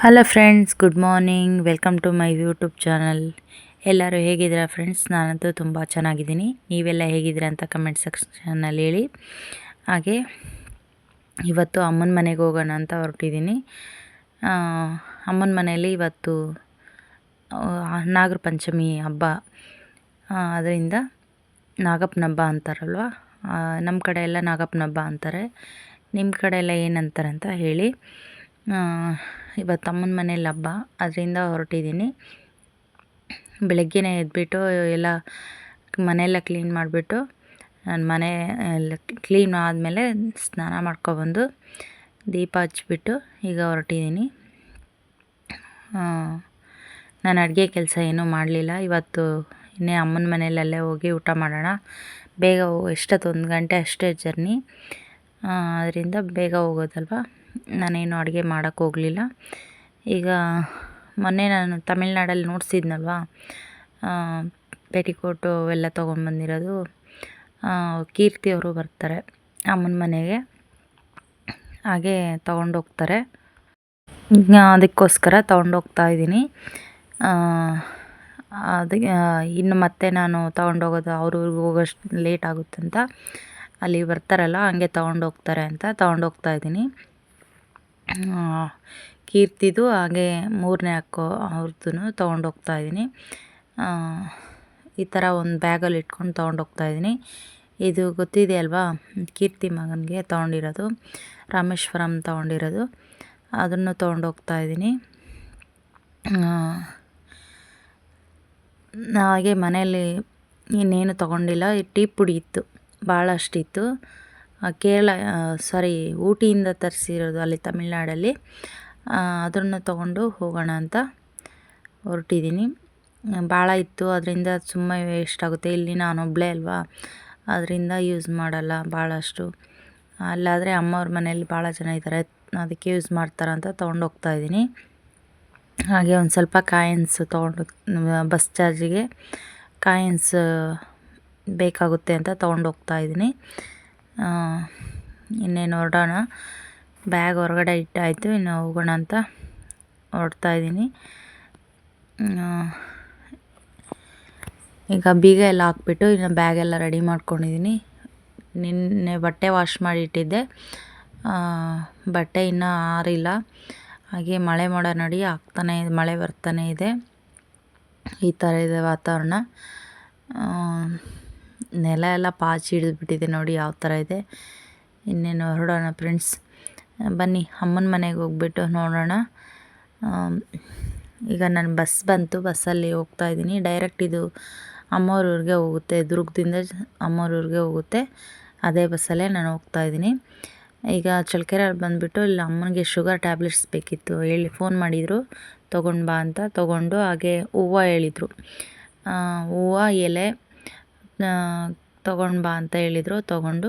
Hello friends good morning welcome to my YouTube channel ಎಲ್ಲರೂ ಹೇಗಿದ್ದೀರಾ friends ನಾನಂತೂ ತುಂಬ ಚೆನ್ನಾಗಿದ್ದೀನಿ. ನೀವೆಲ್ಲ ಹೇಗಿದ್ದೀರಾ ಅಂತ ಕಮೆಂಟ್ ಸೆಕ್ಷನಲ್ಲಿ ಹೇಳಿ. ಹಾಗೆ, ಇವತ್ತು ಅಮ್ಮನ ಮನೆಗೆ ಹೋಗೋಣ ಅಂತ ಹೊರಟಿದ್ದೀನಿ. ಅಮ್ಮನ ಮನೆಯಲ್ಲಿ ಇವತ್ತು ನಾಗರ ಪಂಚಮಿ ಹಬ್ಬ. ಅದರಿಂದ ನಾಗಪ್ಪನ ಹಬ್ಬ ಅಂತಾರಲ್ವ ನಮ್ಮ ಕಡೆ ಎಲ್ಲ ನಾಗಪ್ಪನ ಹಬ್ಬ ಅಂತಾರೆ. ನಿಮ್ಮ ಕಡೆ ಎಲ್ಲ ಏನಂತಾರೆ ಅಂತ ಹೇಳಿ. ಇವತ್ತು ಅಮ್ಮನ ಮನೇಲಿ ಹಬ್ಬ, ಅದರಿಂದ ಹೊರಟಿದ್ದೀನಿ. ಬೆಳಗ್ಗೆನೇ ಎದ್ಬಿಟ್ಟು ಎಲ್ಲ ಮನೆಯೆಲ್ಲ ಕ್ಲೀನ್ ಮಾಡಿಬಿಟ್ಟು, ನಾನು ಮನೆ ಎಲ್ಲ ಕ್ಲೀನ್ ಆದಮೇಲೆ ಸ್ನಾನ ಮಾಡ್ಕೊಬಂದು ದೀಪ ಹಚ್ಚಿಬಿಟ್ಟು ಈಗ ಹೊರಟಿದ್ದೀನಿ. ನಾನು ಅಡುಗೆ ಕೆಲಸ ಏನೂ ಮಾಡಲಿಲ್ಲ. ಇವತ್ತು ಇನ್ನೇ ಅಮ್ಮನ ಮನೆಯಲ್ಲೇ ಹೋಗಿ ಊಟ ಮಾಡೋಣ. ಬೇಗ ಎಷ್ಟೊತ್ತು? ಒಂದು ಗಂಟೆ ಅಷ್ಟೇ ಜರ್ನಿ. ಅದರಿಂದ ಬೇಗ ಹೋಗೋದಲ್ವ? ನಾನೇನು ಅಡುಗೆ ಮಾಡೋಕ್ಕೆ ಹೋಗಲಿಲ್ಲ. ಈಗ ಮೊನ್ನೆ ನಾನು ತಮಿಳ್ನಾಡಲ್ಲಿ ನೋಡಿಸಿದ್ನಲ್ವ? ಪೆಟಿಕೋಟು ಅವೆಲ್ಲ ತೊಗೊಂಡ್ಬಂದಿರೋದು ಕೀರ್ತಿ ಅವರು ಬರ್ತಾರೆ ಅಮ್ಮನ ಮನೆಗೆ. ಹಾಗೆ ತೊಗೊಂಡೋಗ್ತಾರೆ ಅದಕ್ಕೋಸ್ಕರ ತೊಗೊಂಡೋಗ್ತಾ ಇದ್ದೀನಿ. ಅದಕ್ಕೆ ಇನ್ನು ಮತ್ತೆ ನಾನು ತೊಗೊಂಡೋಗೋದು ಅವ್ರ ಊರಿಗೆ ಹೋಗೋಷ್ಟು ಲೇಟ್ ಆಗುತ್ತಂತ. ಅಲ್ಲಿ ಬರ್ತಾರಲ್ಲ, ಹಂಗೆ ತೊಗೊಂಡೋಗ್ತಾರೆ ಅಂತ ತೊಗೊಂಡೋಗ್ತಾ ಇದ್ದೀನಿ. ಕೀರ್ತಿದು ಹಾಗೆ ಮೂರನೇ ಅಕ್ಕ ಅವ್ರದ್ದು ತೊಗೊಂಡೋಗ್ತಾ ಇದ್ದೀನಿ. ಈ ಥರ ಒಂದು ಬ್ಯಾಗಲ್ಲಿ ಇಟ್ಕೊಂಡು ತೊಗೊಂಡೋಗ್ತಾ ಇದ್ದೀನಿ. ಇದು ಗೊತ್ತಿದೆ ಅಲ್ವಾ? ಕೀರ್ತಿ ಮಗನಿಗೆ ತೊಗೊಂಡಿರೋದು, ರಾಮೇಶ್ವರಂ ತೊಗೊಂಡಿರೋದು. ಅದನ್ನು ತೊಗೊಂಡೋಗ್ತಾ ಇದ್ದೀನಿ. ಹಾಗೆ ಮನೆಯಲ್ಲಿ ಇನ್ನೇನು ತೊಗೊಂಡಿಲ್ಲ. ಟೀ ಪುಡಿ ಇತ್ತು ಭಾಳಷ್ಟಿತ್ತು ಕೇರಳ ಸಾರಿ ಊಟಿಯಿಂದ ತರಿಸಿರೋದು ಅಲ್ಲಿ ತಮಿಳ್ನಾಡಲ್ಲಿ. ಅದನ್ನು ತಗೊಂಡು ಹೋಗೋಣ ಅಂತ ಹೊರಟಿದ್ದೀನಿ. ಭಾಳ ಇತ್ತು, ಅದರಿಂದ ಸುಮ್ಮನೆ ವೇಸ್ಟ್ ಆಗುತ್ತೆ. ಇಲ್ಲಿ ನಾನೊಬ್ಬಳೇ ಅಲ್ವಾ? ಅದರಿಂದ ಯೂಸ್ ಮಾಡಲ್ಲ ಭಾಳಷ್ಟು. ಅಲ್ಲಾದರೆ ಅಮ್ಮವ್ರ ಮನೇಲಿ ಭಾಳ ಜನ ಇದ್ದಾರೆ, ಅದಕ್ಕೆ ಯೂಸ್ ಮಾಡ್ತಾರಂತ ತೊಗೊಂಡೋಗ್ತಾ ಇದ್ದೀನಿ. ಹಾಗೆ ಒಂದು ಸ್ವಲ್ಪ ಕಾಯಿನ್ಸ್ ತೊಗೊಂಡು, ಬಸ್ ಚಾರ್ಜಿಗೆ ಕಾಯಿನ್ಸ್ ಬೇಕಾಗುತ್ತೆ ಅಂತ ತೊಗೊಂಡೋಗ್ತಾ ಇದ್ದೀನಿ. ಇನ್ನೇನು ಹೊರಡೋಣ. ಬ್ಯಾಗ್ ಹೊರಗಡೆ ಇಟ್ಟಾಯಿತು, ಇನ್ನು ಹೋಗೋಣ ಅಂತ ಹೊರಡ್ತಾ ಈಗ ಬೀಗ ಎಲ್ಲ ಹಾಕ್ಬಿಟ್ಟು ಇನ್ನು ಬ್ಯಾಗೆಲ್ಲ ರೆಡಿ ಮಾಡ್ಕೊಂಡಿದ್ದೀನಿ. ನಿನ್ನೆ ಬಟ್ಟೆ ವಾಶ್ ಮಾಡಿ ಇಟ್ಟಿದ್ದೆ. ಬಟ್ಟೆ ಇನ್ನೂ ಆರಿಲ್ಲ. ಹಾಗೆ ಮಳೆ ಮೋಡ ನಡಿ, ಆಗ್ತಾನೆ ಇದೆ ಮಳೆ ಬರ್ತಾನೆ ಇದೆ. ಈ ಥರ ಇದೆ ವಾತಾವರಣ. ನೆಲ ಎಲ್ಲ ಪಾಚಿ ಹಿಡಿದ್ಬಿಟ್ಟಿದೆ ನೋಡಿ ಯಾವ ಥರ ಇದೆ. ಇನ್ನೇನು ಹೊರಡೋಣ ಫ್ರೆಂಡ್ಸ್. ಬನ್ನಿ, ಅಮ್ಮನ ಮನೆಗೆ ಹೋಗ್ಬಿಟ್ಟು ನೋಡೋಣ. ಈಗ ನನ್ನ ಬಸ್ ಬಂತು, ಬಸ್ಸಲ್ಲಿ ಹೋಗ್ತಾ ಇದ್ದೀನಿ. ಡೈರೆಕ್ಟ್ ಇದು ಅಮ್ಮೋರೂರಿಗೆ ಹೋಗುತ್ತೆ, ದುರ್ಗದಿಂದ ಅಮ್ಮವ್ರಿಗೆ ಹೋಗುತ್ತೆ. ಅದೇ ಬಸ್ಸಲ್ಲೇ ನಾನು ಹೋಗ್ತಾ ಇದ್ದೀನಿ. ಈಗ ಚಳ್ಳಕೆರೆಯಲ್ಲಿ ಬಂದುಬಿಟ್ಟು ಇಲ್ಲಿ ಅಮ್ಮನಿಗೆ ಶುಗರ್ ಟ್ಯಾಬ್ಲೆಟ್ಸ್ ಬೇಕಿತ್ತು, ಹೇಳಿ ಫೋನ್ ಮಾಡಿದರು. ತೊಗೊಂಡು ಬಾ ಅಂತ ತೊಗೊಂಡು ಹಾಗೆ ಹೂವು ಹೇಳಿದರು. ಹೂವು, ಎಲೆ ತೊಗೊಂಡು ಬಾ ಅಂತ ಹೇಳಿದರು, ತೊಗೊಂಡು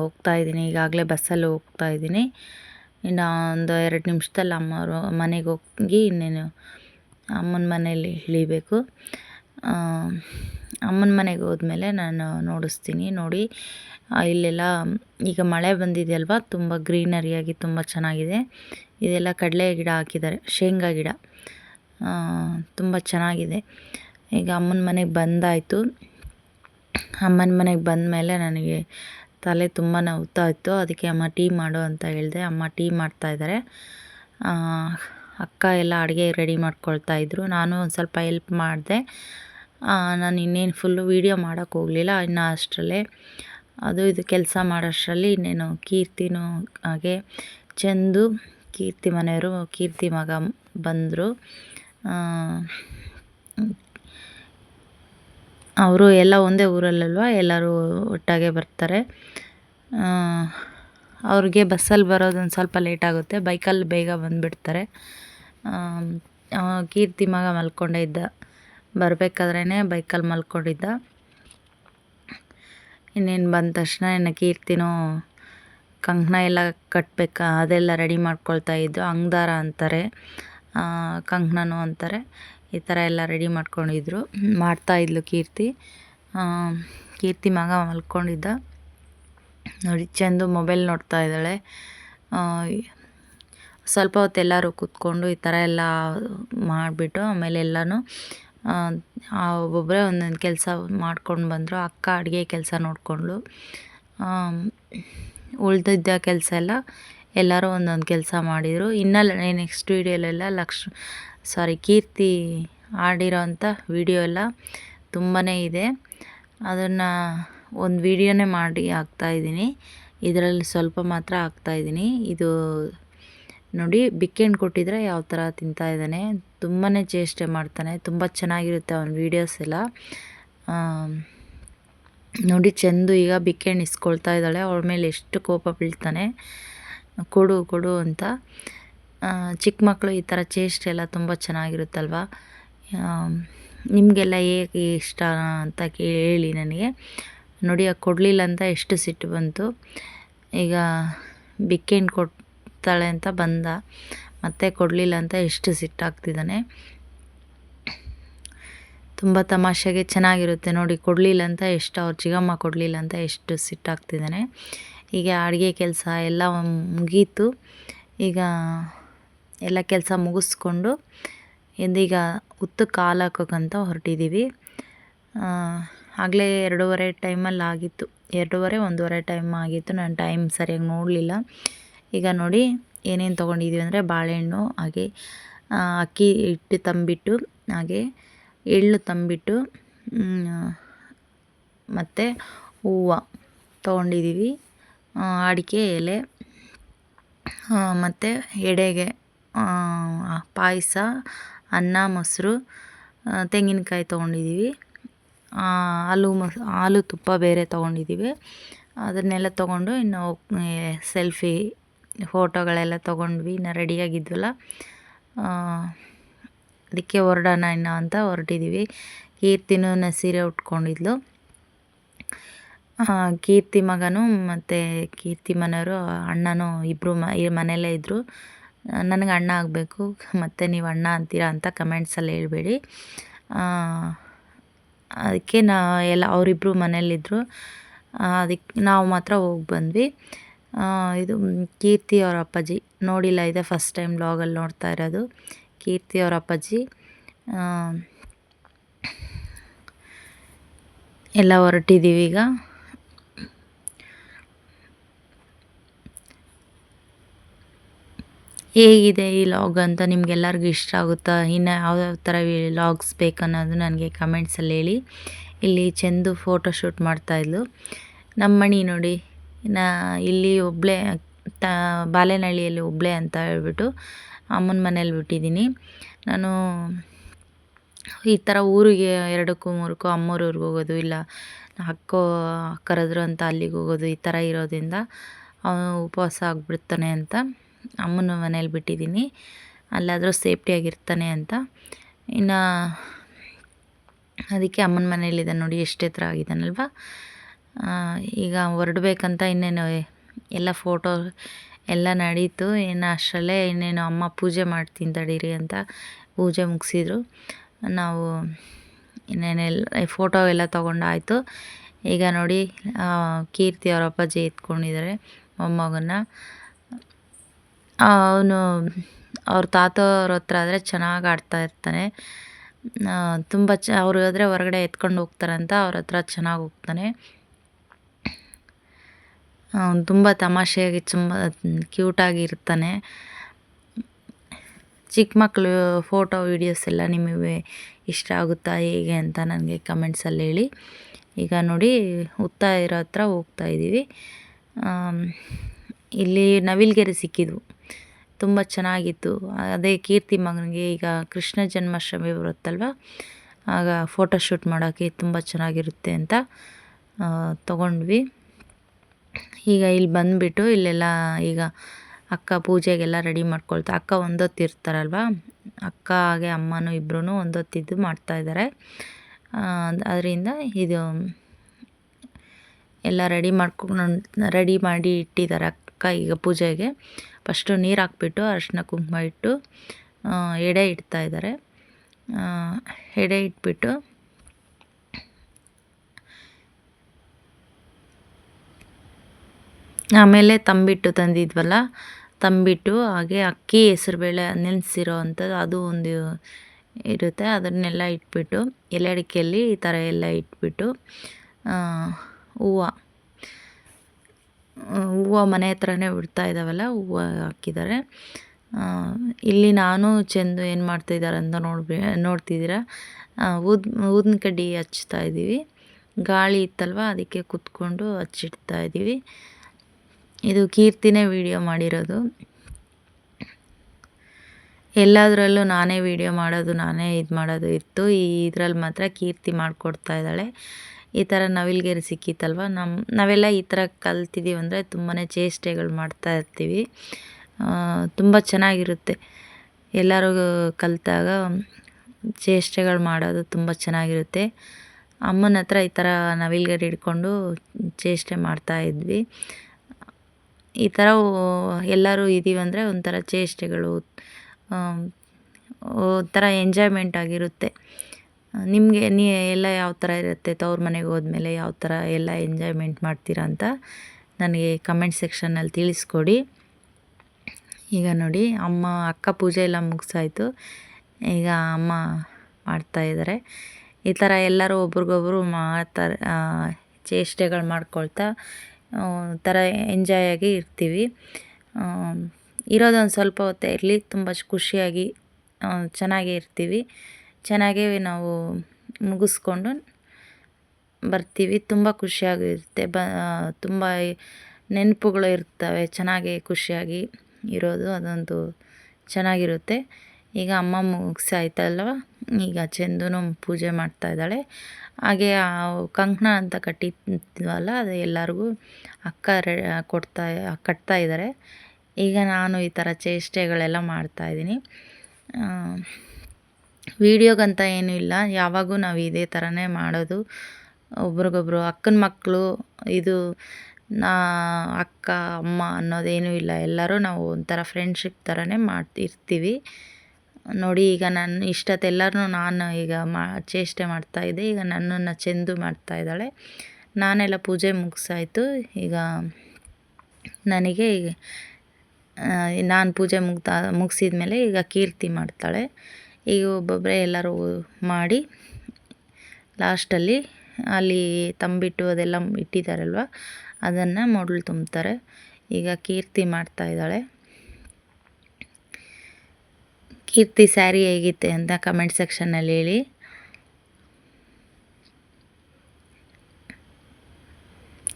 ಹೋಗ್ತಾ ಇದ್ದೀನಿ. ಈಗಾಗಲೇ ಬಸ್ಸಲ್ಲಿ ಹೋಗ್ತಾ ಇದ್ದೀನಿ. ಇನ್ನು ಒಂದು ಎರಡು ನಿಮಿಷದಲ್ಲಿ ಅಮ್ಮವರು ಮನೆಗೆ ಹೋಗಿ ಇನ್ನೇನು ಅಮ್ಮನ ಮನೆಯಲ್ಲಿ ಇಳಿಬೇಕು. ಅಮ್ಮನ ಮನೆಗೆ ಹೋದ್ಮೇಲೆ ನಾನು ನೋಡಿಸ್ತೀನಿ, ನೋಡಿ. ಇಲ್ಲೆಲ್ಲ ಈಗ ಮಳೆ ಬಂದಿದೆಯಲ್ವ? ತುಂಬ ಗ್ರೀನರಿಯಾಗಿ ತುಂಬ ಚೆನ್ನಾಗಿದೆ. ಇದೆಲ್ಲ ಕಡಲೆ ಗಿಡ ಹಾಕಿದ್ದಾರೆ, ಶೇಂಗಾ ಗಿಡ. ತುಂಬ ಚೆನ್ನಾಗಿದೆ. ಈಗ ಅಮ್ಮನ ಮನೆಗೆ ಬಂದಾಯಿತು. ಅಮ್ಮನ ಮನೆಗೆ ಬಂದ ಮೇಲೆ ನನಗೆ ತಲೆ ತುಂಬ ನೋವ್ತಾ ಇತ್ತು. ಅದಕ್ಕೆ ಅಮ್ಮ ಟೀ ಮಾಡು ಅಂತ ಹೇಳಿದೆ. ಅಮ್ಮ ಟೀ ಮಾಡ್ತಾಯಿದ್ದಾರೆ ಅಕ್ಕ ಎಲ್ಲ ಅಡುಗೆ ರೆಡಿ ಮಾಡ್ಕೊಳ್ತಾ ಇದ್ದರು ನಾನು ಒಂದು ಸ್ವಲ್ಪ ಹೆಲ್ಪ್ ಮಾಡಿದೆ. ನಾನು ಇನ್ನೇನು ಫುಲ್ಲು ವೀಡಿಯೋ ಮಾಡೋಕ್ಕೆ ಹೋಗಲಿಲ್ಲ. ಇನ್ನು ಅಷ್ಟರಲ್ಲೇ. ಅದು ಇದು ಕೆಲಸ ಮಾಡೋಷ್ಟರಲ್ಲಿ ಇನ್ನೇನು ಕೀರ್ತಿನೂ ಹಾಗೆ ಚಂದು ಕೀರ್ತಿ ಮನೆಯವರು, ಕೀರ್ತಿ ಮಗ ಬಂದರು. ಅವರು ಎಲ್ಲ ಒಂದೇ ಊರಲ್ಲಲ್ವಾ? ಎಲ್ಲರೂ ಒಟ್ಟಾಗೆ ಬರ್ತಾರೆ. ಅವ್ರಿಗೆ ಬಸ್ಸಲ್ಲಿ ಬರೋದು ಒಂದು ಸ್ವಲ್ಪ ಲೇಟ್ ಆಗುತ್ತೆ. ಬೈಕಲ್ಲಿ ಬೇಗ ಬಂದುಬಿಡ್ತಾರೆ. ಕೀರ್ತಿ ಮಗ ಮಲ್ಕೊಂಡೇ ಇದ್ದ ಬರಬೇಕಾದ್ರೇ ಬೈಕಲ್ಲಿ ಮಲ್ಕೊಂಡಿದ್ದ. ಇನ್ನೇನು ಬಂದ ತಕ್ಷಣ ಇನ್ನು ಕೀರ್ತಿನೂ ಕಂಕಣ ಎಲ್ಲ ಕಟ್ಟಬೇಕಾ ಅದೆಲ್ಲ ರೆಡಿ ಮಾಡ್ಕೊಳ್ತಾ ಇದ್ದು. ಅಂಗ್ದಾರ ಅಂತಾರೆ. ಕಂಕಣನೂ ಅಂತಾರೆ. ಈ ಥರ ಎಲ್ಲ ರೆಡಿ ಮಾಡ್ಕೊಂಡಿದ್ರು. ಮಾಡ್ತಾ ಇದ್ಲು ಕೀರ್ತಿ. ಕೀರ್ತಿ ಮಗ ಮಲ್ಕೊಂಡಿದ್ದ. ನೋಡಿ, ಚಂದು ಮೊಬೈಲ್ ನೋಡ್ತಾ ಇದ್ದಾಳೆ. ಸ್ವಲ್ಪ ಹೊತ್ತು ಎಲ್ಲರೂ ಕೂತ್ಕೊಂಡು ಈ ಥರ ಎಲ್ಲ ಮಾಡಿಬಿಟ್ಟು ಆಮೇಲೆ ಎಲ್ಲನೂ ಒಬ್ಬೊಬ್ಬರೇ ಒಂದೊಂದು ಕೆಲಸ ಮಾಡ್ಕೊಂಡು ಬಂದರು. ಅಕ್ಕ ಅಡುಗೆ ಕೆಲಸ ನೋಡಿಕೊಂಡ್ಳು. ಉಳಿದಿದ್ದ ಕೆಲಸ ಎಲ್ಲ ಎಲ್ಲರೂ ಒಂದೊಂದು ಕೆಲಸ ಮಾಡಿದರು. ಇನ್ನು ನೆಕ್ಸ್ಟ್ ವೀಡಿಯೋಲೆಲ್ಲ ಲಕ್ಷ ಸಾರಿ ಕೀರ್ತಿ ಆಡಿರೋ ವಿಡಿಯೋ ಎಲ್ಲ ತುಂಬಾ ಇದೆ. ಅದನ್ನು ಒಂದು ವಿಡಿಯೋನೇ ಮಾಡಿ ಹಾಕ್ತಾಯಿದ್ದೀನಿ ಇದರಲ್ಲಿ ಸ್ವಲ್ಪ ಮಾತ್ರ ಹಾಕ್ತಾಯಿದ್ದೀನಿ ಇದು ನೋಡಿ ಬಿಕ್ಕೆಣ್ಣು ಕೊಟ್ಟಿದ್ರೆ ಯಾವ ಥರ ತಿಂತಾ ಇದ್ದಾನೆ. ತುಂಬಾ ಚೇಷ್ಟೆ ಮಾಡ್ತಾನೆ. ತುಂಬ ಚೆನ್ನಾಗಿರುತ್ತೆ ಅವನ ವೀಡಿಯೋಸ್ ಎಲ್ಲ. ನೋಡಿ, ಚೆಂದು ಈಗ ಬಿಕ್ಕೆಣ್ಣು ಇಸ್ಕೊಳ್ತಾ ಇದ್ದಾಳೆ. ಅವಳ ಮೇಲೆ ಎಷ್ಟು ಕೋಪ ಬೀಳ್ತಾನೆ. ಕೊಡು ಕೊಡು ಅಂತ. ಚಿಕ್ಕ ಮಕ್ಕಳು ಈ ಥರ ಚೇಷ್ಟೆ ಎಲ್ಲ ತುಂಬ ಚೆನ್ನಾಗಿರುತ್ತಲ್ವ? ನಿಮಗೆಲ್ಲ ಹೇಗೆ ಇಷ್ಟ ಅಂತ ಕೇಳಿ ನನಗೆ. ನೋಡಿ, ಆ ಕೊಡಲಿಲ್ಲ ಅಂತ ಎಷ್ಟು ಸಿಟ್ಟು ಬಂತು. ಈಗ ಬಿಕ್ಕೇನು ಕೊಡ್ತಾಳೆ ಅಂತ ಬಂದ. ಮತ್ತೆ ಕೊಡಲಿಲ್ಲ ಅಂತ ಎಷ್ಟು ಸಿಟ್ಟಾಗ್ತಿದ್ದಾನೆ ತುಂಬ ತಮಾಷೆಗೆ ಚೆನ್ನಾಗಿರುತ್ತೆ. ನೋಡಿ, ಕೊಡಲಿಲ್ಲ ಅಂತ ಎಷ್ಟು, ಅವ್ರ ಚಿಗಮ್ಮ ಕೊಡಲಿಲ್ಲ ಅಂತ ಎಷ್ಟು ಸಿಟ್ಟಾಗ್ತಿದ್ದಾನೆ ಈಗ ಅಡುಗೆ ಕೆಲಸ ಎಲ್ಲ ಮುಗೀತು. ಈಗ ಎಲ್ಲ ಕೆಲಸ ಮುಗಿಸ್ಕೊಂಡು ಇದೀಗ ಉತ್ತು ಕಾಲು ಹಾಕೋಕ್ಕಂತ ಹೊರಟಿದ್ದೀವಿ. ಆಗಲೇ ಎರಡೂವರೆ ಟೈಮಲ್ಲಿ ಆಗಿತ್ತು. ಎರಡೂವರೆ, ಒಂದೂವರೆ ಟೈಮ್ ಆಗಿತ್ತು. ನಾನು ಟೈಮ್ ಸರಿಯಾಗಿ ನೋಡಲಿಲ್ಲ. ಈಗ ನೋಡಿ ಏನೇನು ತೊಗೊಂಡಿದ್ದೀವಿ ಅಂದರೆ ಬಾಳೆಹಣ್ಣು, ಹಾಗೆ ಅಕ್ಕಿ ಹಿಟ್ಟು ತಂಬಿಟ್ಟು, ಹಾಗೆ ಎಳ್ಳು ತಂಬಿಟ್ಟು ಮತ್ತು ಹೂವು ತೊಗೊಂಡಿದ್ದೀವಿ ಅಡಿಕೆ ಎಲೆ ಮತ್ತು ಎಡೆಗೆ ಪಾಯಸ, ಅನ್ನ, ಮೊಸರು ತೆಂಗಿನಕಾಯಿ ತೊಗೊಂಡಿದ್ದೀವಿ. ಹಾಲು ಮೊಸ ಹಾಲು ತುಪ್ಪ ಬೇರೆ ತೊಗೊಂಡಿದ್ದೀವಿ. ಅದನ್ನೆಲ್ಲ ತೊಗೊಂಡು ಇನ್ನು ಸೆಲ್ಫಿ ಫೋಟೋಗಳೆಲ್ಲ ತೊಗೊಂಡ್ವಿ. ಇನ್ನು ರೆಡಿಯಾಗಿದ್ವಲ್ಲ. ಅದಕ್ಕೆ ಹೊರಡೋಣ ಇನ್ನು ಅಂತ ಹೊರಟಿದ್ದೀವಿ. ಕೀರ್ತಿನೂ ಸೀರೆ ಉಟ್ಕೊಂಡಿದ್ಲು. ಕೀರ್ತಿ ಮಗನು ಮತ್ತು ಕೀರ್ತಿ ಮನೆಯವರು, ಅಣ್ಣನೂ ಇಬ್ಬರು ಮನೆಯಲ್ಲೇ ಇದ್ದರು ನನಗೆ ಅಣ್ಣ ಆಗಬೇಕು, ಮತ್ತು ನೀವು ಅಣ್ಣ ಅಂತೀರಾ ಅಂತ ಕಮೆಂಟ್ಸಲ್ಲಿ ಹೇಳ್ಬೇಡಿ. ಅದಕ್ಕೆ ನಾ ಎಲ್ಲ ಅವರಿಬ್ಬರು ಮನೇಲಿದ್ದರು ಅದಕ್ಕೆ ನಾವು ಮಾತ್ರ ಹೋಗಿ ಬಂದ್ವಿ. ಇದು ಕೀರ್ತಿ ಅವ್ರ ಅಪ್ಪಾಜಿ, ನೋಡಿಲ್ಲ ಇದೆ ಫಸ್ಟ್ ಟೈಮ್ ಬ್ಲಾಗಲ್ಲಿ ನೋಡ್ತಾ ಇರೋದು. ಕೀರ್ತಿ ಅವ್ರ ಅಪ್ಪಾಜಿ ಎಲ್ಲ ಹೊರಟಿದ್ದೀವಿ ಈಗ. ಹೇಗಿದೆ ಈ ಲಾಗ್ ಅಂತ ನಿಮ್ಗೆಲ್ಲರಿಗೂ ಇಷ್ಟ ಆಗುತ್ತಾ? ಇನ್ನು ಯಾವ್ಯಾವ ಥರ ಲಾಗ್ಸ್ ಬೇಕನ್ನೋದು ನನಗೆ ಕಮೆಂಟ್ಸಲ್ಲಿ ಹೇಳಿ. ಇಲ್ಲಿ ಚೆಂದು ಫೋಟೋ ಶೂಟ್ ಮಾಡ್ತಾಯಿದ್ಲು ನಮ್ಮ ಮಣಿ ನೋಡಿ, ನಾ ಇಲ್ಲಿ ಒಬ್ಬಳೆ ತ ಬಾಲೆನಹಳ್ಳಿಯಲ್ಲಿ ಒಬ್ಬಳೆ ಅಂತ ಹೇಳ್ಬಿಟ್ಟು ಅಮ್ಮನ ಮನೇಲಿ ಬಿಟ್ಟಿದ್ದೀನಿ. ನಾನು ಈ ಥರ ಊರಿಗೆ ಎರಡಕ್ಕೂ, ಮೂರಕ್ಕೂ ಅಮ್ಮೋರ ಊರಿಗೆ ಹೋಗೋದು ಇಲ್ಲ, ಅಕ್ಕೋ ಕರೆದ್ರು ಅಂತ ಅಲ್ಲಿಗೆ ಹೋಗೋದು ಈ ಥರ ಇರೋದ್ರಿಂದ ಅವನು ಉಪವಾಸ ಆಗಿಬಿಡ್ತಾನೆ ಅಂತ. ಅಮ್ಮನ ಮನೇಲಿ ಬಿಟ್ಟಿದ್ದೀನಿ. ಅಲ್ಲಾದರೂ ಸೇಫ್ಟಿಯಾಗಿರ್ತಾನೆ ಅಂತ. ಇನ್ನು ಅದಕ್ಕೆ ಅಮ್ಮನ ಮನೇಲಿದೆ ನೋಡಿ ಎಷ್ಟು ಎತ್ತರ ಆಗಿದ್ದಾನಲ್ವ? ಈಗ ಹೊರಡ್ಬೇಕಂತ ಇನ್ನೇನು ಎಲ್ಲ ಫೋಟೋ ಎಲ್ಲ ನಡೀತು. ಇನ್ನು ಅಷ್ಟರಲ್ಲೇ ಇನ್ನೇನು ಅಮ್ಮ ಪೂಜೆ ಮಾಡ್ತೀನಿ ತಡೀರಿ ಅಂತ ಪೂಜೆ ಮುಗಿಸಿದ್ರು. ನಾವು ಇನ್ನೇನೆಲ್ಲ ಫೋಟೋ ಎಲ್ಲ ತೊಗೊಂಡಾಯಿತು. ಈಗ ನೋಡಿ ಕೀರ್ತಿ ಅವರ ಅಪ್ಪಾಜಿ ಎತ್ಕೊಂಡಿದ್ದಾರೆ ಮೊಮ್ಮಗನ್ನ. ಅವನು, ಅವ್ರ ತಾತವ್ರ ಹತ್ರ ಆದರೆ ಚೆನ್ನಾಗಿ ಆಡ್ತಾ ಇರ್ತಾನೆ. ತುಂಬ ಚ, ಅವರು ಆದರೆ ಹೊರಗಡೆ ಎತ್ಕೊಂಡು ಹೋಗ್ತಾರಂತ ಅವ್ರ ಹತ್ರ ಚೆನ್ನಾಗಿ ಹೋಗ್ತಾನೆ. ಅವನು ತುಂಬ ತಮಾಷೆಯಾಗಿ ತುಂಬ, ಕ್ಯೂಟಾಗಿ ಇರ್ತಾನೆ. ಚಿಕ್ಕ ಮಕ್ಕಳು ಫೋಟೋ, ವೀಡಿಯೋಸ್ ಎಲ್ಲ ನಿಮಗೆ ಇಷ್ಟ ಆಗುತ್ತಾ ಹೇಗೆ ಅಂತ ನನಗೆ ಕಮೆಂಟ್ಸಲ್ಲಿ ಹೇಳಿ. ಈಗ ನೋಡಿ ಉತ್ತಾ ಇರೋ ಹತ್ರ ಹೋಗ್ತಾ ಇದ್ದೀವಿ. ಇಲ್ಲಿ ನವಿಲ್ಗೆರೆ ಸಿಕ್ಕಿದ್ವು. ತುಂಬ ಚೆನ್ನಾಗಿತ್ತು. ಅದೇ ಕೀರ್ತಿ ಮಗನಿಗೆ ಈಗ ಕೃಷ್ಣ ಜನ್ಮಾಷ್ಟಮಿ ಬರುತ್ತಲ್ವ? ಆಗ ಫೋಟೋಶೂಟ್ ಮಾಡೋಕ್ಕೆ ತುಂಬ ಚೆನ್ನಾಗಿರುತ್ತೆ ಅಂತ ತೊಗೊಂಡ್ವಿ. ಈಗ ಇಲ್ಲಿ ಬಂದುಬಿಟ್ಟು ಇಲ್ಲೆಲ್ಲ ಈಗ ಅಕ್ಕ ಪೂಜೆಗೆಲ್ಲ ರೆಡಿ ಮಾಡ್ಕೊಳ್ತಾ, ಅಕ್ಕ ಒಂದೊತ್ತು ಇರ್ತಾರಲ್ವ ಅಕ್ಕ ಹಾಗೆ ಅಮ್ಮನೂ ಇಬ್ಬರೂ ಒಂದೊತ್ತಿದ್ದು ಮಾಡ್ತಾಯಿದ್ದಾರೆ ಅದರಿಂದ ಇದು ಎಲ್ಲ ರೆಡಿ ಮಾಡ್ಕೊಂಡು ರೆಡಿ ಮಾಡಿ ಇಟ್ಟಿದ್ದಾರೆ ಅಕ್ಕ ಈಗ ಪೂಜೆಗೆ. ಫಸ್ಟು ನೀರು ಹಾಕ್ಬಿಟ್ಟು ಅರಿಶಿನ ಕುಂಕುಮ ಇಟ್ಟು ಎಡೆ ಇಡ್ತಾ ಇದ್ದಾರೆ ಎಡೆ ಇಟ್ಬಿಟ್ಟು ಆಮೇಲೆ ತಂಬಿಟ್ಟು ತಂದಿದ್ವಲ್ಲ, ತಂಬಿಟ್ಟು ಹಾಗೆ ಅಕ್ಕಿ ಹೆಸರುಬೇಳೆ ನೆನೆಸಿರೋ ಅಂಥದ್ದು ಅದು ಒಂದು ಇರುತ್ತೆ. ಅದನ್ನೆಲ್ಲ ಇಟ್ಬಿಟ್ಟು ಎಲೆ ಅಡಿಕೆಯಲ್ಲಿ ಈ ಥರ ಎಲ್ಲ ಇಟ್ಬಿಟ್ಟು ಹೂವು ಹೂವು ಮನೆ ಹತ್ರನೇ ಬಿಡ್ತಾ ಇದ್ದಾವಲ್ಲ, ಹೂವು ಹಾಕಿದ್ದಾರೆ. ಇಲ್ಲಿ ನಾನು ಚೆಂದು ಏನು ಮಾಡ್ತಾಯಿದ್ದಾರೆ ಅಂತ ನೋಡ್ಬಿ, ನೋಡ್ತಿದ್ದೀರಾ? ಊದ್ ಊದಿನ ಕಡ್ಡಿ ಹಚ್ತಾ ಇದ್ದೀವಿ. ಗಾಳಿ ಇತ್ತಲ್ವ, ಅದಕ್ಕೆ ಕುತ್ಕೊಂಡು ಹಚ್ಚಿಡ್ತಾ ಇದ್ದೀವಿ. ಇದು ಕೀರ್ತಿನೇ ವಿಡಿಯೋ ಮಾಡಿರೋದು. ಎಲ್ಲದರಲ್ಲೂ ನಾನೇ ವಿಡಿಯೋ ಮಾಡೋದು, ನಾನೇ ಇದು ಮಾಡೋದು ಇತ್ತು ಈ ಇದರಲ್ಲಿ ಮಾತ್ರ ಕೀರ್ತಿ ಮಾಡಿಕೊಡ್ತಾ ಇದ್ದಾಳೆ. ಈ ಥರ ನವಿಲುಗೆರೆ ಸಿಕ್ಕಿತ್ತಲ್ವ? ನಮ್ಮ ನಾವೆಲ್ಲ ಈ ಥರ ಕಲ್ತಿದ್ದೀವಿ ಅಂದರೆ ತುಂಬಾ ಚೇಷ್ಟೆಗಳು ಮಾಡ್ತಾ ಇರ್ತೀವಿ. ತುಂಬ ಚೆನ್ನಾಗಿರುತ್ತೆ. ಎಲ್ಲರೂ ಕಲಿತಾಗ ಚೇಷ್ಟೆಗಳು ಮಾಡೋದು ತುಂಬ ಚೆನ್ನಾಗಿರುತ್ತೆ. ಅಮ್ಮನ ಹತ್ರ ಈ ಥರ ನವಿಲ್ಗರಿ ಹಿಡ್ಕೊಂಡು ಚೇಷ್ಟೆ ಮಾಡ್ತಾ ಇದ್ವಿ. ಈ ಥರ ಎಲ್ಲರೂ ಇದ್ದೀವಿ ಅಂದರೆ ಒಂಥರ ಚೇಷ್ಟೆಗಳು ಒಂಥರ ಎಂಜಾಯ್ಮೆಂಟ್ ಆಗಿರುತ್ತೆ. ನಿಮಗೆ ನೀ ಎಲ್ಲ ಯಾವ ಥರ ಇರುತ್ತೆ? ತವ್ರ ಮನೆಗೆ ಹೋದ್ಮೇಲೆ ಯಾವ ಥರ ಎಲ್ಲ ಎಂಜಾಯ್ಮೆಂಟ್ ಮಾಡ್ತೀರಾ ಅಂತ ನನಗೆ ಕಮೆಂಟ್ ಸೆಕ್ಷನ್ನಲ್ಲಿ ತಿಳಿಸ್ಕೊಡಿ. ಈಗ ನೋಡಿ, ಅಮ್ಮ, ಅಕ್ಕ ಪೂಜೆ ಎಲ್ಲ ಮುಗಿಸಾಯ್ತು. ಈಗ ಅಮ್ಮ ಮಾಡ್ತಾಯಿದ್ದಾರೆ ಈ ಥರ ಎಲ್ಲರೂ ಒಬ್ರಿಗೊಬ್ರು ಮಾಡ್ತಾರೆ ಚೇಷ್ಟೆಗಳು ಮಾಡ್ಕೊಳ್ತಾ ಥರ ಆಗಿ ಇರ್ತೀವಿ. ಇರೋದೊಂದು ಸ್ವಲ್ಪ ಹೊತ್ತೇ ಇರಲಿ ತುಂಬ ಖುಷಿಯಾಗಿ ಚೆನ್ನಾಗೇ ಇರ್ತೀವಿ. ಚೆನ್ನಾಗೇ ನಾವು ಮುಗಿಸ್ಕೊಂಡು ಬರ್ತೀವಿ. ತುಂಬ ಖುಷಿಯಾಗಿರುತ್ತೆ. ಬ ತುಂಬ ನೆನಪುಗಳು ಇರ್ತವೆ. ಚೆನ್ನಾಗಿ ಖುಷಿಯಾಗಿ ಇರೋದು. ಅದೊಂದು ಚೆನ್ನಾಗಿರುತ್ತೆ. ಈಗ ಅಮ್ಮ ಮುಗಿಸಿ ಆಯ್ತಲ್ವ ಈಗ ಚೆಂದೂ ಪೂಜೆ ಮಾಡ್ತಾ ಇದ್ದಾಳೆ. ಹಾಗೆ ಕಂಕಣ ಅಂತ ಕಟ್ಟಿದ್ವಲ್ಲ, ಅದು ಎಲ್ಲರಿಗೂ ಅಕ್ಕ ಕೊಡ್ತಾ, ಕಟ್ತಾ ಇದ್ದಾರೆ. ಈಗ ನಾನು ಈ ಥರ ಚೇಷ್ಟೆಗಳೆಲ್ಲ ಮಾಡ್ತಾಯಿದ್ದೀನಿ ವೀಡಿಯೋಗಂತ ಏನೂ ಇಲ್ಲ. ಯಾವಾಗೂ ನಾವು ಇದೇ ಥರನೇ ಮಾಡೋದು. ಒಬ್ರಿಗೊಬ್ರು ಅಕ್ಕನ ಮಕ್ಕಳು ಇದು ನಾ, ಅಕ್ಕ, ಅಮ್ಮ ಅನ್ನೋದೇನೂ ಇಲ್ಲ. ಎಲ್ಲರೂ ನಾವು ಒಂಥರ ಫ್ರೆಂಡ್ಶಿಪ್ ಥರನೇ ಮಾಡ್ತಿರ್ತೀವಿ. ನೋಡಿ, ಈಗ ನಾನು ಇಷ್ಟೊತ್ತೆಲ್ಲರೂ ನಾನು ಈಗ ಮಾ, ಚೇಷ್ಟೆ ಮಾಡ್ತಾಯಿದ್ದೆ ಈಗ ನನ್ನನ್ನು ಚೆಂದು ಮಾಡ್ತಾಯಿದ್ದಾಳೆ ನಾನೆಲ್ಲ ಪೂಜೆ ಮುಗಿಸಾಯ್ತು. ಈಗ ನನಗೆ ನಾನು ಪೂಜೆ ಮುಗ್ದ ಮುಗಿಸಿದ ಮೇಲೆ ಈಗ ಕೀರ್ತಿ ಮಾಡ್ತಾಳೆ. ಈಗ ಒಬ್ಬೊಬ್ಬರೇ ಎಲ್ಲರೂ ಮಾಡಿ ಲಾಸ್ಟಲ್ಲಿ ಅಲ್ಲಿ ತಂಬಿಟ್ಟು ಅದೆಲ್ಲ ಇಟ್ಟಿದ್ದಾರಲ್ವ? ಅದನ್ನು ಮೊಡಲು ತುಂಬ್ತಾರೆ. ಈಗ ಕೀರ್ತಿ ಮಾಡ್ತಾ ಇದ್ದಾಳೆ. ಕೀರ್ತಿ ಸ್ಯಾರಿ ಹೇಗಿತ್ತೆ ಅಂತ ಕಮೆಂಟ್ ಸೆಕ್ಷನ್ನಲ್ಲಿ ಹೇಳಿ.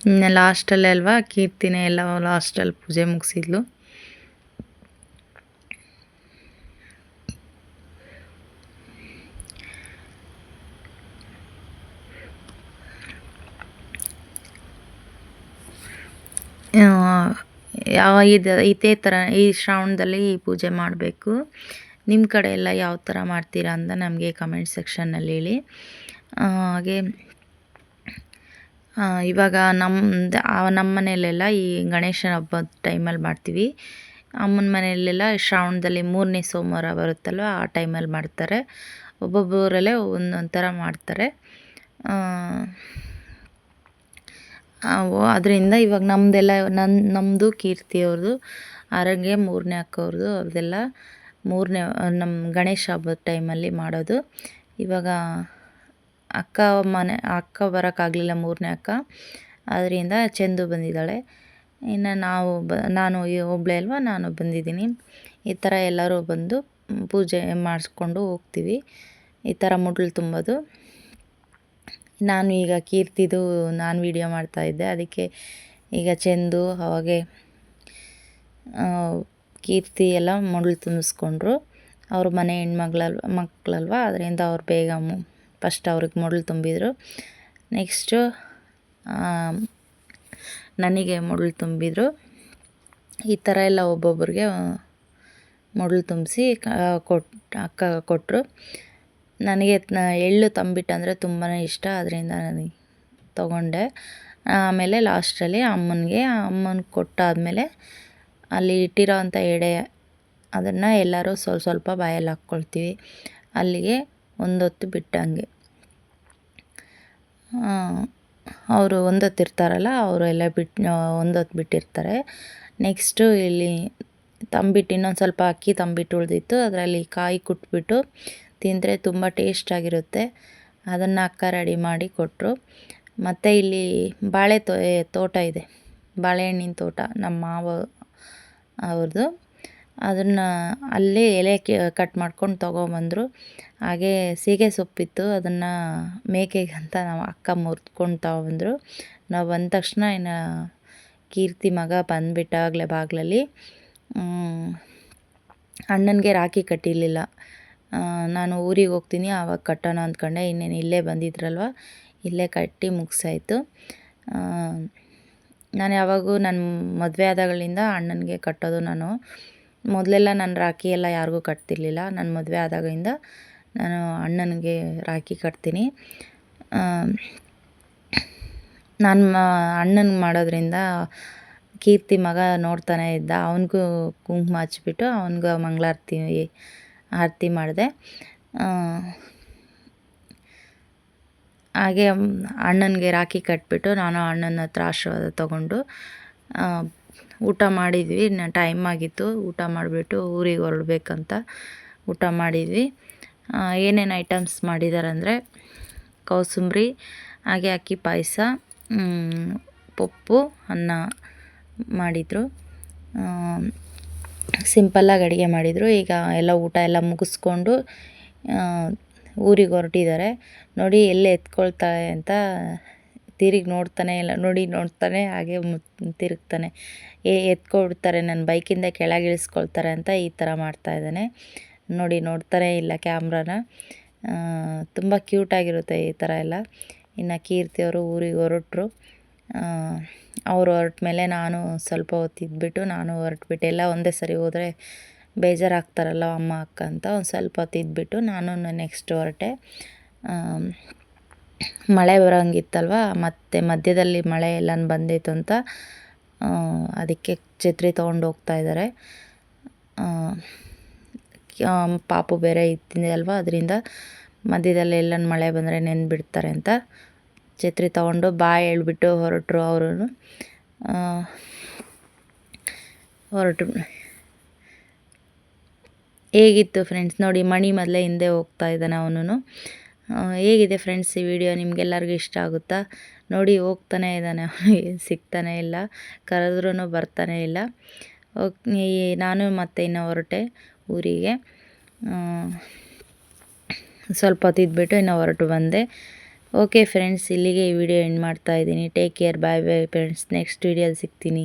ಇನ್ನು ಲಾಸ್ಟಲ್ಲೇ ಅಲ್ವಾ? ಕೀರ್ತಿನೇ ಎಲ್ಲ ಲಾಸ್ಟಲ್ಲಿ ಪೂಜೆ ಮುಗಿಸಿದ್ಲು. ಯಾವ ಇದು, ಇದೇ ಥರ ಈ ಶ್ರಾವಣದಲ್ಲಿ ಈ ಪೂಜೆ ಮಾಡಬೇಕು. ನಿಮ್ಮ ಕಡೆ ಎಲ್ಲ ಯಾವ ಥರ ಮಾಡ್ತೀರಾ ಅಂತ ನಮಗೆ ಕಮೆಂಟ್ ಸೆಕ್ಷನ್ನಲ್ಲಿ ಹೇಳಿ. ಹಾಗೆ ಇವಾಗ ನಮ್ಮದು ನಮ್ಮ ಮನೆಯಲ್ಲೆಲ್ಲ ಈ ಗಣೇಶನ ಹಬ್ಬದ ಟೈಮಲ್ಲಿ ಮಾಡ್ತೀವಿ. ಅಮ್ಮನ ಮನೆಯಲ್ಲೆಲ್ಲ ಶ್ರಾವಣದಲ್ಲಿ ಮೂರನೇ ಸೋಮವಾರ ಬರುತ್ತಲ್ವ, ಆ ಟೈಮಲ್ಲಿ ಮಾಡ್ತಾರೆ. ಒಬ್ಬೊಬ್ಬರಲ್ಲೇ ಒಂದೊಂದು ಥರ ಮಾಡ್ತಾರೆ. ಅದರಿಂದ ಇವಾಗ ನಮ್ಮದೆಲ್ಲ ನನ್ನ ನಮ್ಮದು ಕೀರ್ತಿ ಅವ್ರದ್ದು ಆರೋಗ್ಯ ಮೂರನೇ ಅಕ್ಕವ್ರದ್ದು ಅವ್ರದ್ದೆಲ್ಲ ಮೂರನೇ ನಮ್ಮ ಗಣೇಶ ಹಬ್ಬದ ಟೈಮಲ್ಲಿ ಮಾಡೋದು. ಇವಾಗ ಅಕ್ಕ ಮನೆ, ಅಕ್ಕ ಬರೋಕ್ಕಾಗಲಿಲ್ಲ ಮೂರನೇ ಅಕ್ಕ. ಅದರಿಂದ ಚೆಂದು ಬಂದಿದ್ದಾಳೆ. ಇನ್ನು ನಾವು ಬ, ನಾನು ಒಬ್ಬಳೆ ಅಲ್ವಾ, ನಾನು ಬಂದಿದ್ದೀನಿ. ಈ ಥರ ಎಲ್ಲರೂ ಬಂದು ಪೂಜೆ ಮಾಡಿಸ್ಕೊಂಡು ಹೋಗ್ತೀವಿ. ಈ ಥರ ಮುಡ್ಲು ತುಂಬೋದು. ನಾನು ಈಗ ಕೀರ್ತಿದು ನಾನು ವೀಡಿಯೋ ಮಾಡ್ತಾಯಿದ್ದೆ ಅದಕ್ಕೆ ಈಗ ಚೆಂದು ಅವಾಗೆ ಕೀರ್ತಿ ಎಲ್ಲ ಮೊಡ್ಲು ತುಂಬಿಸ್ಕೊಂಡ್ರು. ಅವ್ರ ಮನೆ ಹೆಣ್ಮಗಳಲ್ ಮಕ್ಕಳಲ್ವ ಅದರಿಂದ ಅವ್ರು ಬೇಗ ಫಸ್ಟ್ ಅವ್ರಿಗೆ ಮುಳ್ಳು ತುಂಬಿದರು. ನೆಕ್ಸ್ಟು ನನಗೆ ಮೊಡ್ಲು ತುಂಬಿದರು. ಈ ಥರ ಎಲ್ಲ ಒಬ್ಬೊಬ್ಬರಿಗೆ ಮೊಡ್ಲು ತುಂಬಿಸಿ ಕೊಟ್ಟು ಅಕ್ಕ ಕೊಟ್ಟರು ನನಗೆ ಎಳ್ಳು ತಂಬಿಟ್ಟು ಅಂದರೆ ತುಂಬಾ ಇಷ್ಟ, ಅದರಿಂದ ನನಗೆ ತೊಗೊಂಡೆ. ಆಮೇಲೆ ಲಾಸ್ಟಲ್ಲಿ ಅಮ್ಮನಿಗೆ, ಅಮ್ಮನ ಕೊಟ್ಟಾದಮೇಲೆ ಅಲ್ಲಿ ಇಟ್ಟಿರೋ ಅಂಥ ಎಡೆ ಅದನ್ನು ಎಲ್ಲರೂ ಸ್ವಲ್ಪ ಸ್ವಲ್ಪ ಬಾಯಲ್ಲಿ ಹಾಕ್ಕೊಳ್ತೀವಿ. ಅಲ್ಲಿಗೆ ಒಂದೊತ್ತು ಬಿಟ್ಟಂಗೆ. ಅವರು ಒಂದೊತ್ತು ಇರ್ತಾರಲ್ಲ, ಅವರು ಎಲ್ಲ ಬಿಟ್ಟು ಒಂದೊತ್ತು ಬಿಟ್ಟಿರ್ತಾರೆ. ನೆಕ್ಸ್ಟು ಇಲ್ಲಿ ತಂಬಿಟ್ಟು ಇನ್ನೊಂದು ಸ್ವಲ್ಪ ಅಕ್ಕಿ ತಂಬಿಟ್ಟು ಉಳಿದಿತ್ತು. ಅದರಲ್ಲಿ ಕಾಯಿ ಕುಟ್ಬಿಟ್ಟು ತಿಂದರೆ ತುಂಬ ಟೇಸ್ಟಾಗಿರುತ್ತೆ ಅದನ್ನು ಅಕ್ಕ ರೆಡಿ ಮಾಡಿ ಕೊಟ್ಟರು ಮತ್ತು ಇಲ್ಲಿ ಬಾಳೆ ತೋ ತೋಟ ಇದೆ. ಬಾಳೆಹಣ್ಣಿನ ತೋಟ ನಮ್ಮ ಮಾವ ಅವ್ರದ್ದು ಅದನ್ನು ಅಲ್ಲೇ ಎಲೆ ಕಟ್ ಮಾಡ್ಕೊಂಡು ತೊಗೊಬಂದರು. ಹಾಗೇ ಸೀಗೆ ಸೊಪ್ಪಿತ್ತು. ಅದನ್ನು ಮೇಕೆಗೆ ಅಂತ ನಾವು ಅಕ್ಕ ಮುರಿದ್ಕೊಂಡು ತೊಗೊಬಂದರು. ನಾವು ಬಂದ ತಕ್ಷಣ ಇನ್ನು ಕೀರ್ತಿ ಮಗ ಬಂದುಬಿಟ್ಟಾಗಲೇ ಬಾಗಿಲಲ್ಲಿ. ಅಣ್ಣನಿಗೆ ರಾಖಿ ಕಟ್ಟಿರಲಿಲ್ಲ. ನಾನು ಊರಿಗೆ ಹೋಗ್ತೀನಿ, ಆವಾಗ ಕಟ್ಟೋಣ ಅಂದ್ಕೊಂಡೆ. ಇನ್ನೇನು ಇಲ್ಲೇ ಬಂದಿದ್ರಲ್ವ? ಇಲ್ಲೇ ಕಟ್ಟಿ ಮುಗಿಸಾಯ್ತು. ನಾನು ಯಾವಾಗೂ ನನ್ನ ಮದುವೆ ಆದಾಗಳಿಂದ ಅಣ್ಣನಿಗೆ ಕಟ್ಟೋದು ನಾನು. ಮೊದಲೆಲ್ಲ ನಾನು ರಾಖಿ ಎಲ್ಲ ಯಾರಿಗೂ ಕಟ್ತಿರ್ಲಿಲ್ಲ. ನನ್ನ ಮದುವೆ ಆದಾಗಿಂದ ನಾನು ಅಣ್ಣನಿಗೆ ರಾಖಿ ಕಟ್ತೀನಿ. ನಾನು ಅಣ್ಣನ ಮಾಡೋದ್ರಿಂದ ಕೀರ್ತಿ ಮಗ ನೋಡ್ತಾನೆ ಇದ್ದ. ಅವನಿಗೂ ಕುಂಕುಮ ಹಚ್ಬಿಟ್ಟು ಅವನಿಗೂ ಮಂಗಳಾರತಿ ಆರತಿ ಮಾಡಿದೆ. ಹಾಗೆ ಅಣ್ಣನಿಗೆ ರಾಖಿ ಕಟ್ಬಿಟ್ಟು ನಾನು ಅಣ್ಣನ ಹತ್ರ ಆಶೀರ್ವಾದ ತೊಗೊಂಡು ಊಟ ಮಾಡಿದ್ವಿ. ಟೈಮ್ ಆಗಿತ್ತು. ಊಟ ಮಾಡಿಬಿಟ್ಟು ಊರಿಗೆ ಹೊರಡ್ಬೇಕಂತ ಊಟ ಮಾಡಿದ್ವಿ. ಏನೇನು ಐಟಮ್ಸ್ ಮಾಡಿದಾರಂದರೆ ಕೋಸಂಬರಿ, ಹಾಗೆ ಅಕ್ಕಿ ಪಾಯಸ ಪಪ್ಪು, ಅನ್ನ ಮಾಡಿದರು. ಸಿಂಪಲ್ಲಾಗಿ ಅಡುಗೆ ಮಾಡಿದರು. ಈಗ ಎಲ್ಲ ಊಟ ಎಲ್ಲ ಮುಗಿಸ್ಕೊಂಡು ಊರಿಗೆ ಹೊರಟಿದ್ದಾರೆ. ನೋಡಿ ಎಲ್ಲಿ ಎತ್ಕೊಳ್ತಾಳೆ ಅಂತ ತಿರುಗಿ ನೋಡ್ತಾನೆ ಇಲ್ಲ, ನೋಡಿ ನೋಡ್ತಾನೆ, ಹಾಗೆ ತಿರುಗ್ತಾನೆ. ಏ ಎತ್ಕೊಡ್ತಾರೆ ನನ್ನ ಬೈಕಿಂದ ಕೆಳಗೆ ಇಳಿಸ್ಕೊಳ್ತಾರೆ ಅಂತ ಈ ಥರ ಮಾಡ್ತಾ ಇದ್ದಾನೆ. ನೋಡಿ ನೋಡ್ತಾನೆ ಇಲ್ಲ ಕ್ಯಾಮ್ರಾನ. ತುಂಬ ಕ್ಯೂಟಾಗಿರುತ್ತೆ ಈ ಥರ ಎಲ್ಲ. ಇನ್ನು ಕೀರ್ತಿಯವರು ಊರಿಗೆ ಹೊರಟ್ರು. ಅವ್ರು ಹೊರಟ ಮೇಲೆ ನಾನು ಸ್ವಲ್ಪ ಹೊತ್ತು ಇದ್ಬಿಟ್ಟು ನಾನು ಹೊರಟ್ಬಿಟ್ಟೆ ಎಲ್ಲ ಒಂದೇ ಸರಿ ಹೋದರೆ ಬೇಜಾರಾಗ್ತಾರಲ್ಲ ಅಮ್ಮ, ಅಕ್ಕ ಅಂತ ಒಂದು ಸ್ವಲ್ಪ ಹೊತ್ತು ಇದ್ಬಿಟ್ಟು ನಾನು ನೆಕ್ಸ್ಟ್ ಹೊರಟೆ ಮಳೆ ಬರೋಂಗಿತ್ತಲ್ವ, ಮತ್ತು ಮಧ್ಯದಲ್ಲಿ ಮಳೆ ಎಲ್ಲ ಬಂದಿತ್ತು ಅಂತ ಅದಕ್ಕೆ ಛತ್ರಿ ತೊಗೊಂಡು ಹೋಗ್ತಾ ಇದ್ದಾರೆ ಪಾಪು ಬೇರೆ ಇತ್ತಿದೆ ಅಲ್ವಾ, ಅದರಿಂದ ಮಧ್ಯದಲ್ಲಿ ಎಲ್ಲ ಮಳೆ ಬಂದರೆ ನೆನ್ಬಿಡ್ತಾರೆ ಅಂತ. ಛತ್ರಿ ತೊಗೊಂಡು ಬಾಯ್ ಹೇಳ್ಬಿಟ್ಟು ಹೊರಟರು ಅವರು ಹೊರಟು ಹೇಗಿತ್ತು ಫ್ರೆಂಡ್ಸ್ ನೋಡಿ, ಮಣಿ ಮೊದಲೇ ಹಿಂದೆ ಹೋಗ್ತಾ ಇದ್ದಾನೆ ಅವನು ಹೇಗಿದೆ ಫ್ರೆಂಡ್ಸ್ ಈ ವಿಡಿಯೋ ನಿಮಗೆಲ್ಲರಿಗೂ ಇಷ್ಟ ಆಗುತ್ತಾ? ನೋಡಿ, ಹೋಗ್ತಾನೆ ಇದ್ದಾನೆ ಅವನಿಗೆ. ಸಿಗ್ತಾನೆ ಇಲ್ಲ. ಕರೆದ್ರೂ ಬರ್ತಾನೆ ಇಲ್ಲ. ನಾನು ಮತ್ತೆ ಇನ್ನು ಹೊರಟೆ ಊರಿಗೆ. ಸ್ವಲ್ಪ ಹೊತ್ತಿದ್ಬಿಟ್ಟು ಇನ್ನು ಹೊರಟು ಬಂದೆ. ಓಕೆ ಫ್ರೆಂಡ್ಸ್ ಇಲ್ಲಿಗೆ ಈ ವಿಡಿಯೋ ಎಂಡ್ ಮಾಡ್ತಾ ಇದ್ದೀನಿ. Take care bye bye friends next ವಿಡಿಯೋಲಿ ಸಿಗ್ತೀನಿ.